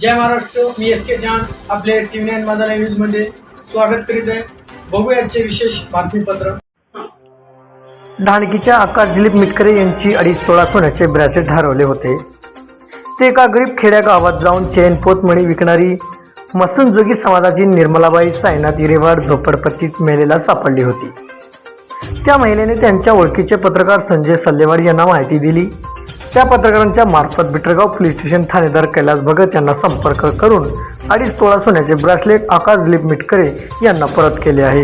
जय महाराष्ट्र मी S के जान आपले T V nine माझा न्यूजमध्ये स्वागत करीत आहे. बघूयाचे विशेष बातमीपत्र. ढाणकीच्या आकाश दिलीप मिटकरे यांची अडीच तोळा सोन्याचे ब्रॅसेट हरवले होते. ते एका गरीब खेड्या गावात जाऊन चेन पोतमणी विकणारी मसूनजोगी समाजाची निर्मलाबाई सायनाथ इरेवाड झोपडपट्टीत मेलेला सापडली होती. त्या महिलेने त्यांच्या ओळखीचे पत्रकार संजय सल्लेवाड यांना माहिती दिली. त्या पत्रकारांच्या मार्फत बिटरगाव पोलीस स्टेशन ठाणेदार कैलास भगत यांना संपर्क करून अडीच तोळा सोन्याचे ब्रासलेट आकाश दिलीप मिटकरे यांना परत केले आहे.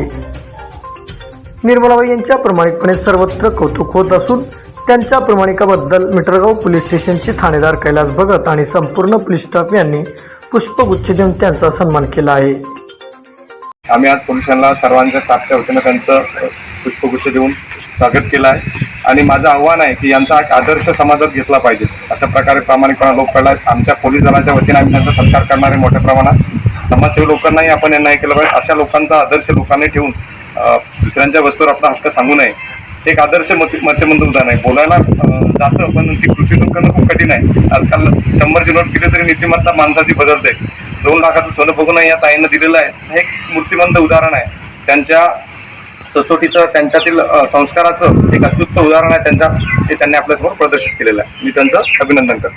निर्मलाबाई यांच्या प्रामाणिकपणे सर्वत्र कौतुक होत असून त्यांच्या प्रामाणिकाबद्दल मिटरगाव पोलीस स्टेशनचे ठाणेदार कैलास भगत आणि संपूर्ण पोलीस स्टाफ यांनी पुष्पगुच्छ देऊन त्यांचा सन्मान केला आहे. आम्ही आज पोलिसांना सर्वांच्या स्टाफच्या वतीनं त्यांचं पुष्पगुच्छ देऊन स्वागत केलं आहे. आणि माझं आव्हान आहे की यांचा एक आदर्श समाजात घेतला पाहिजे. अशा प्रकारे प्रामाणिकपणा लोक कळला आमच्या पोलीस दलाच्या वतीने आम्ही त्यांचा सत्कार करणार आहे मोठ्या प्रमाणात. समाजसेवी लोकांनाही आपण यांना हे केलं पाहिजे. अशा लोकांचा आदर्श लोकांनी ठेवून दुसऱ्यांच्या वस्तूवर आपला हक्क सांगू नये. एक आदर्श मत मत्यमंद उदाहरण आहे. बोलायला जातं पण ती कृती करणं खूप कठीण आहे. आजकाल शंभरची नोट केली तरी नीतिमत्ता माणसाची बदलते. दोन लाखाचं सोनं बघून या ताईनं दिलेलं आहे. हे एक मूर्तिमंत उदाहरण आहे. त्यांच्या सचोटीचं त्यांच्यातील संस्काराचं एक अच्युत उदाहरण आहे. त्यांच्या ते त्यांनी आपल्यासमोर प्रदर्शित केलेलं आहे. मी त्यांचं अभिनंदन करतो.